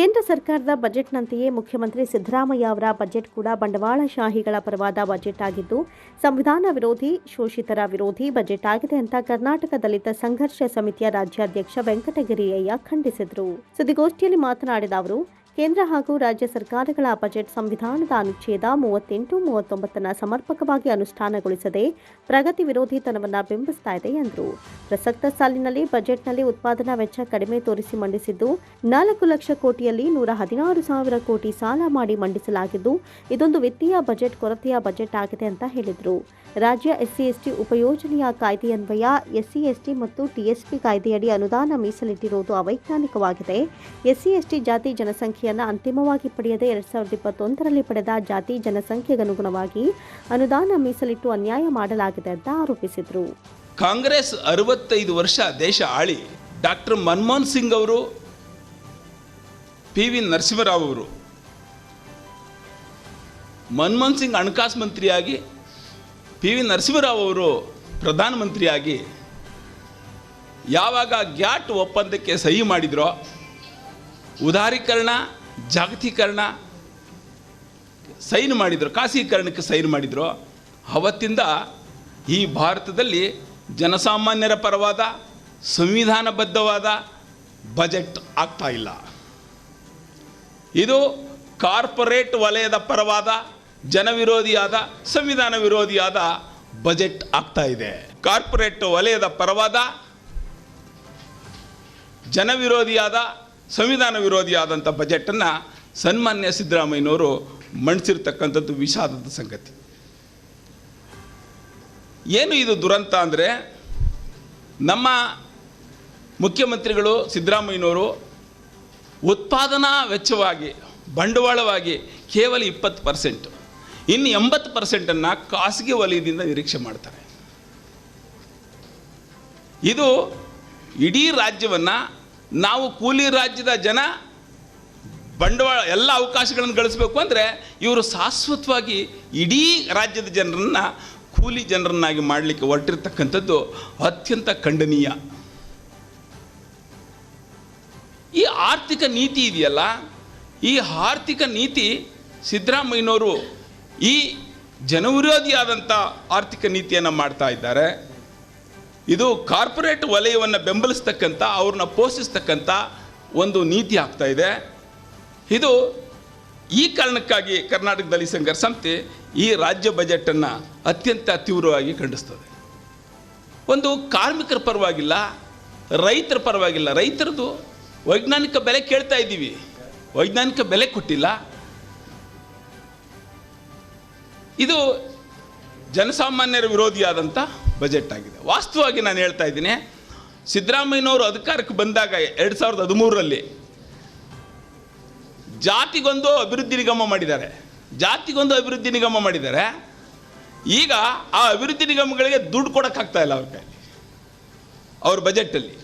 ಕೇಂದ್ರ ಸರ್ಕಾರದ ಬಜೆಟ್ನಂತೆಯೇ ಮುಖ್ಯಮಂತ್ರಿ ಸಿದ್ದರಾಮಯ್ಯ ಅವರ ಬಜೆಟ್ ಕೂಡ ಬಂಡವಾಳಶಾಹಿಗಳ ಪರವಾದ ಬಜೆಟ್ ಆಗಿದ್ದು, ಸಂವಿಧಾನ ವಿರೋಧಿ, ಶೋಷಿತರ ವಿರೋಧಿ ಬಜೆಟ್ ಆಗಿದೆ ಅಂತ ಕರ್ನಾಟಕ ದಲಿತ ಸಂಘರ್ಷ ಸಮಿತಿಯ ರಾಜ್ಯಾಧ್ಯಕ್ಷ ವೆಂಕಟಗಿರಿಯಯ್ಯ ಖಂಡಿಸಿದರು. ಸುದ್ದಿಗೋಷ್ಠಿಯಲ್ಲಿ ಮಾತನಾಡಿದ ಅವರು ಕೇಂದ್ರ ಹಾಗೂ ರಾಜ್ಯ ಸರ್ಕಾರಗಳ ಬಜೆಟ್ ಸಂವಿಧಾನದ ಅನುಚ್ಛೇದ ಮೂವತ್ತೆಂಟು ಮೂವತ್ತೊಂಬತ್ತನ್ನು ಸಮರ್ಪಕವಾಗಿ ಅನುಷ್ಠಾನಗೊಳಿಸದೆ ಪ್ರಗತಿ ವಿರೋಧಿತನವನ್ನು ಬಿಂಬಿಸ್ತಾ ಇದೆ ಎಂದರು. ಪ್ರಸಕ್ತ ಸಾಲಿನಲ್ಲಿ ಬಜೆಟ್ನಲ್ಲಿ ಉತ್ಪಾದನಾ ವೆಚ್ಚ ಕಡಿಮೆ ತೋರಿಸಿ ಮಂಡಿಸಿದ್ದು, ನಾಲ್ಕು ಲಕ್ಷ ಕೋಟಿಯಲ್ಲಿ ನೂರ ಹದಿನಾರು ಸಾವಿರ ಕೋಟಿ ಸಾಲ ಮಾಡಿ ಮಂಡಿಸಲಾಗಿದ್ದು, ಇದೊಂದು ವಿತ್ತೀಯ ಬಜೆಟ್ ಕೊರತೆಯ ಬಜೆಟ್ ಆಗಿದೆ ಅಂತ ಹೇಳಿದರು. ರಾಜ್ಯ ಎಸ್ಸಿ ಎಸ್ಟಿ ಉಪಯೋಜನೆಯ ಕಾಯ್ದೆಯನ್ವಯ ಎಸ್ಸಿ ಎಸ್ಟಿ ಮತ್ತು ಟಿಎಸ್ಪಿ ಕಾಯ್ದೆಯಡಿ ಅನುದಾನ ಮೀಸಲಿಟ್ಟಿರುವುದು ಅವೈಜ್ಞಾನಿಕವಾಗಿದೆ. ಎಸ್ಸಿ ಎಸ್ಟಿ ಜಾತಿ ಅಂತಿಮವಾಗಿ ಪಡೆಯದೆ ಎರಡ್ ಸಾವಿರದ ಇಪ್ಪತ್ತೊಂದರಲ್ಲಿ ಪಡೆದ ಜಾತಿ ಜನಸಂಖ್ಯೆಗನುಗುಣವಾಗಿ ಅನುದಾನ ಮೀಸಲಿಟ್ಟು ಅನ್ಯಾಯ ಮಾಡಲಾಗಿದೆ ಅಂತ ಆರೋಪಿಸಿದರು. ಕಾಂಗ್ರೆಸ್ ಅರವತ್ತೈದು ವರ್ಷ ದೇಶ ಆಳಿ ಡಾಕ್ಟರ್ ಮನಮೋಹನ್ ಸಿಂಗ್ ಅವರು, ಪಿ ವಿ ನರಸಿಂಹರಾವ್ ಅವರು, ಮನಮೋಹನ್ ಸಿಂಗ್ ಹಣಕಾಸು ಮಂತ್ರಿಯಾಗಿ, ಪಿ ವಿ ನರಸಿಂಹರಾವ್ ಅವರು ಪ್ರಧಾನಮಂತ್ರಿಯಾಗಿ ಯಾವಾಗ ಗ್ಯಾಟ್ ಒಪ್ಪಂದಕ್ಕೆ ಸಹಿ ಮಾಡಿದ್ರೋ, ಉದಾರೀಕರಣ ಜಾಗತೀಕರಣ ಸೈನ್ ಮಾಡಿದರು, ಖಾಸಗೀಕರಣಕ್ಕೆ ಸೈನ್ ಮಾಡಿದರು. ಅವತ್ತಿಂದ ಈ ಭಾರತದಲ್ಲಿ ಜನಸಾಮಾನ್ಯರ ಪರವಾದ, ಸಂವಿಧಾನಬದ್ಧವಾದ ಬಜೆಟ್ ಆಗ್ತಾ ಇಲ್ಲ. ಇದು ಕಾರ್ಪೊರೇಟ್ ವಲಯದ ಪರವಾದ, ಜನವಿರೋಧಿಯಾದ, ಸಂವಿಧಾನ ವಿರೋಧಿಯಾದ ಬಜೆಟ್ ಆಗ್ತಾ ಇದೆ. ಕಾರ್ಪೊರೇಟ್ ವಲಯದ ಪರವಾದ, ಜನವಿರೋಧಿಯಾದ ಸಂವಿಧಾನ ವಿರೋಧಿಯಾದಂಥ ಬಜೆಟನ್ನು ಸನ್ಮಾನ್ಯ ಸಿದ್ದರಾಮಯ್ಯನವರು ಮಂಡಿಸಿರ್ತಕ್ಕಂಥದ್ದು ವಿಷಾದದ ಸಂಗತಿ. ಏನು ಇದು ದುರಂತ ಅಂದರೆ ನಮ್ಮ ಮುಖ್ಯಮಂತ್ರಿಗಳು ಸಿದ್ದರಾಮಯ್ಯನವರು ಉತ್ಪಾದನಾ ವೆಚ್ಚವಾಗಿ, ಬಂಡವಾಳವಾಗಿ ಕೇವಲ ಇಪ್ಪತ್ತು ಪರ್ಸೆಂಟ್, ಇನ್ನು ಎಂಬತ್ತು ಪರ್ಸೆಂಟನ್ನು ಖಾಸಗಿ ವಲಯದಿಂದ ನಿರೀಕ್ಷೆ ಮಾಡ್ತಾರೆ. ಇದು ಇಡೀ ರಾಜ್ಯವನ್ನು ನಾವು ಕೂಲಿ ರಾಜ್ಯದ ಜನ ಬಂಡವಾಳ ಎಲ್ಲ ಅವಕಾಶಗಳನ್ನು ಗಳಿಸಬೇಕು ಅಂದರೆ ಇವರು ಶಾಶ್ವತವಾಗಿ ಇಡೀ ರಾಜ್ಯದ ಜನರನ್ನು ಕೂಲಿ ಜನರನ್ನಾಗಿ ಮಾಡಲಿಕ್ಕೆ ಹೊರಟಿರ್ತಕ್ಕಂಥದ್ದು ಅತ್ಯಂತ ಖಂಡನೀಯ. ಈ ಆರ್ಥಿಕ ನೀತಿ ಇದೆಯಲ್ಲ? ಈ ಆರ್ಥಿಕ ನೀತಿ ಸಿದ್ದರಾಮಯ್ಯನವರು ಈ ಜನವಿರೋಧಿಯಾದಂಥ ಆರ್ಥಿಕ ನೀತಿಯನ್ನು ಮಾಡ್ತಾ ಇದ್ದಾರೆ. ಇದು ಕಾರ್ಪೊರೇಟ್ ವಲಯವನ್ನು ಬೆಂಬಲಿಸ್ತಕ್ಕಂಥ, ಅವ್ರನ್ನ ಪೋಷಿಸ್ತಕ್ಕಂಥ ಒಂದು ನೀತಿ ಆಗ್ತಾ ಇದೆ. ಇದು ಈ ಕಾರಣಕ್ಕಾಗಿ ಕರ್ನಾಟಕದಲ್ಲಿ ಸಂಘರ್ಷ ಸಮಿತಿ ಈ ರಾಜ್ಯ ಬಜೆಟನ್ನು ಅತ್ಯಂತ ತೀವ್ರವಾಗಿ ಖಂಡಿಸ್ತದೆ. ಒಂದು ಕಾರ್ಮಿಕರ ಪರವಾಗಿಲ್ಲ, ರೈತರ ಪರವಾಗಿಲ್ಲ, ರೈತರದು ವೈಜ್ಞಾನಿಕ ಬೆಲೆ ಕೇಳ್ತಾ ಇದ್ದೀವಿ. ವೈಜ್ಞಾನಿಕ ಬೆಲೆ ಕೊಟ್ಟಿಲ್ಲ. ಇದು ಜನಸಾಮಾನ್ಯರ ವಿರೋಧಿಯಾದಂಥ ಬಜೆಟ್ ಆಗಿದೆ. ವಾಸ್ತವವಾಗಿ ನಾನು ಹೇಳ್ತಾ ಇದ್ದೀನಿ, ಸಿದ್ದರಾಮಯ್ಯನವರು ಅಧಿಕಾರಕ್ಕೆ ಬಂದಾಗ ಎರಡು ಸಾವಿರದ ಹದಿಮೂರರಲ್ಲಿ ಜಾತಿಗೊಂದು ಅಭಿವೃದ್ಧಿ ನಿಗಮ ಮಾಡಿದ್ದಾರೆ. ಜಾತಿಗೊಂದು ಅಭಿವೃದ್ಧಿ ನಿಗಮ ಮಾಡಿದ್ದಾರೆ. ಈಗ ಆ ಅಭಿವೃದ್ಧಿ ನಿಗಮಗಳಿಗೆ ದುಡ್ಡು ಕೊಡೋಕ್ಕಾಗ್ತಾ ಇಲ್ಲ ಅವ್ರ ಅವ್ರ ಬಜೆಟಲ್ಲಿ.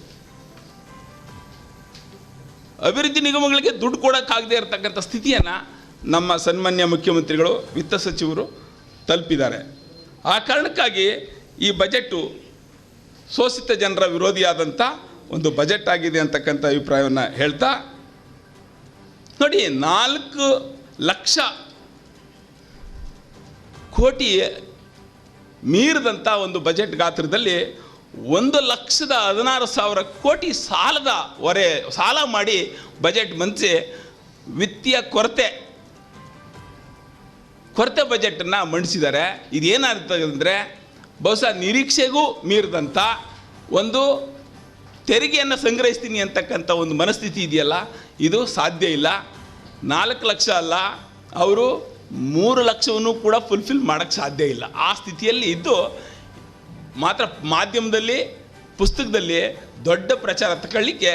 ಅಭಿವೃದ್ಧಿ ನಿಗಮಗಳಿಗೆ ದುಡ್ಡು ಕೊಡೋಕ್ಕಾಗದೇ ಇರತಕ್ಕಂಥ ಸ್ಥಿತಿಯನ್ನು ನಮ್ಮ ಸನ್ಮಾನ್ಯ ಮುಖ್ಯಮಂತ್ರಿಗಳು, ವಿತ್ತ ಸಚಿವರು ತಲುಪಿದ್ದಾರೆ. ಆ ಕಾರಣಕ್ಕಾಗಿ ಈ ಬಜೆಟ್ಟು ಶೋಷಿತ ಜನರ ವಿರೋಧಿಯಾದಂಥ ಒಂದು ಬಜೆಟ್ ಆಗಿದೆ ಅಂತಕ್ಕಂಥ ಅಭಿಪ್ರಾಯವನ್ನು ಹೇಳ್ತಾ, ನೋಡಿ ನಾಲ್ಕು ಲಕ್ಷ ಕೋಟಿ ಮೀರಿದಂಥ ಒಂದು ಬಜೆಟ್ ಗಾತ್ರದಲ್ಲಿ ಒಂದು ಲಕ್ಷದ ಹದಿನಾರು ಸಾವಿರ ಕೋಟಿ ಸಾಲದ ಹೊರೆ, ಸಾಲ ಮಾಡಿ ಬಜೆಟ್ ಮಂಡಿಸಿ ವಿತ್ತೀಯ ಕೊರತೆ ಕೊರತೆ ಬಜೆಟನ್ನು ಮಂಡಿಸಿದ್ದಾರೆ. ಇದೇನಾಗ್ತದೆ ಅಂದರೆ ಬಹುಶಃ ನಿರೀಕ್ಷೆಗೂ ಮೀರಿದಂಥ ಒಂದು ತೆರಿಗೆಯನ್ನು ಸಂಗ್ರಹಿಸ್ತೀನಿ ಅಂತಕ್ಕಂಥ ಒಂದು ಮನಸ್ಥಿತಿ ಇದೆಯಲ್ಲ, ಇದು ಸಾಧ್ಯ ಇಲ್ಲ. ನಾಲ್ಕು ಲಕ್ಷ ಅಲ್ಲ, ಅವರು ಮೂರು ಲಕ್ಷವನ್ನು ಕೂಡ ಫುಲ್ಫಿಲ್ ಮಾಡೋಕ್ಕೆ ಸಾಧ್ಯ ಇಲ್ಲ. ಆ ಸ್ಥಿತಿಯಲ್ಲಿ ಇದ್ದು ಮಾತ್ರ ಮಾಧ್ಯಮದಲ್ಲಿ, ಪುಸ್ತಕದಲ್ಲಿ ದೊಡ್ಡ ಪ್ರಚಾರ ತಗೊಳ್ಳಿಕ್ಕೆ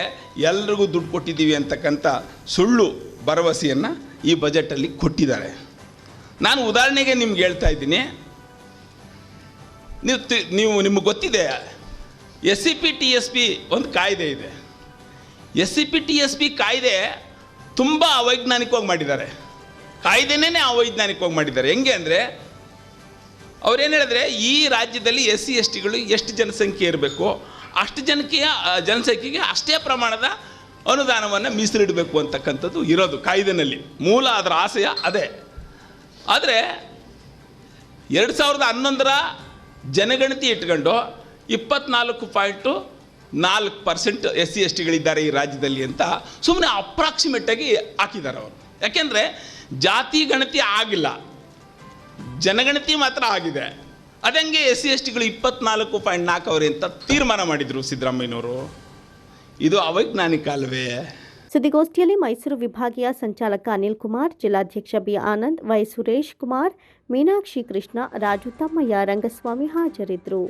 ಎಲ್ರಿಗೂ ದುಡ್ಡು ಕೊಟ್ಟಿದ್ದೀವಿ ಅಂತಕ್ಕಂಥ ಸುಳ್ಳು ಭರವಸೆಯನ್ನು ಈ ಬಜೆಟಲ್ಲಿ ಕೊಟ್ಟಿದ್ದಾರೆ. ನಾನು ಉದಾಹರಣೆಗೆ ನಿಮ್ಗೆ ಹೇಳ್ತಾ ಇದ್ದೀನಿ. ನೀವು ತಿ- ನೀವು ನಿಮಗೆ ಗೊತ್ತಿದೆ S C P T S P ಒಂದು ಕಾಯ್ದೆ ಇದೆ. S C P T S P ಕಾಯ್ದೆ ತುಂಬ ಅವೈಜ್ಞಾನಿಕವಾಗಿ ಮಾಡಿದ್ದಾರೆ. ಕಾಯ್ದೆನೇ ಅವೈಜ್ಞಾನಿಕವಾಗಿ ಮಾಡಿದ್ದಾರೆ. ಹೆಂಗೆ ಅಂದರೆ ಅವ್ರೇನು ಹೇಳಿದ್ರೆ, ಈ ರಾಜ್ಯದಲ್ಲಿ ಎಸ್ ಸಿ, ಎಸ್ ಟಿಗಳು ಎಷ್ಟು ಜನಸಂಖ್ಯೆ ಇರಬೇಕು, ಅಷ್ಟು ಜನಕ್ಕೆ ಜನಸಂಖ್ಯೆಗೆ ಅಷ್ಟೇ ಪ್ರಮಾಣದ ಅನುದಾನವನ್ನು ಮೀಸಲಿಡಬೇಕು ಅಂತಕ್ಕಂಥದ್ದು ಇರೋದು ಕಾಯ್ದೆನಲ್ಲಿ. ಮೂಲ ಅದರ ಆಸೆಯ ಅದೇ. ಆದರೆ, ಎರಡು ಸಾವಿರದ ಹನ್ನೊಂದರ ಜನಗಣತಿ ಇಟ್ಕೊಂಡು ಇಪ್ಪತ್ನಾಲ್ಕು ಪಾಯಿಂಟು ನಾಲ್ಕು ಪರ್ಸೆಂಟ್ ಎಸ್ ಸಿ ಎಸ್ ಟಿಗಳಿದ್ದಾರೆ ಈ ರಾಜ್ಯದಲ್ಲಿ ಅಂತ ಸುಮ್ಮನೆ ಅಪ್ರಾಕ್ಸಿಮೇಟಾಗಿ ಹಾಕಿದ್ದಾರೆ ಅವರು. ಯಾಕೆಂದರೆ ಜಾತಿ ಗಣತಿ ಆಗಿಲ್ಲ. ಜನಗಣತಿ ಮಾತ್ರ ಆಗಿದೆ. ಅದಂಗೆ ಎಸ್ ಸಿ ಎಸ್ ಟಿಗಳು ಇಪ್ಪತ್ನಾಲ್ಕು ಪಾಯಿಂಟ್ ನಾಲ್ಕು ಅವರೇ ಅಂತ ತೀರ್ಮಾನ ಮಾಡಿದರು ಸಿದ್ದರಾಮಯ್ಯನವರು. ಇದು ಅವೈಜ್ಞಾನಿಕ ಅಲ್ವೇ? ಸುದ್ದಿಗೋಷ್ಠಿಯಲ್ಲಿ ಮೈಸೂರು ವಿಭಾಗೀಯ ಸಂಚಾಲಕ ಅನಿಲ್ ಕುಮಾರ್ ಜಿಲ್ಲಾಧ್ಯಕ್ಷ ಬಿ ಆನಂದ್ ವೈ ಸುರೇಶ್ ಕುಮಾರ್ ಮೀನಾಕ್ಷಿ ಕೃಷ್ಣ, ರಾಜು ತಮ್ಮಯ್ಯ, ರಂಗಸ್ವಾಮಿ ಹಾಜರಿದ್ದರು.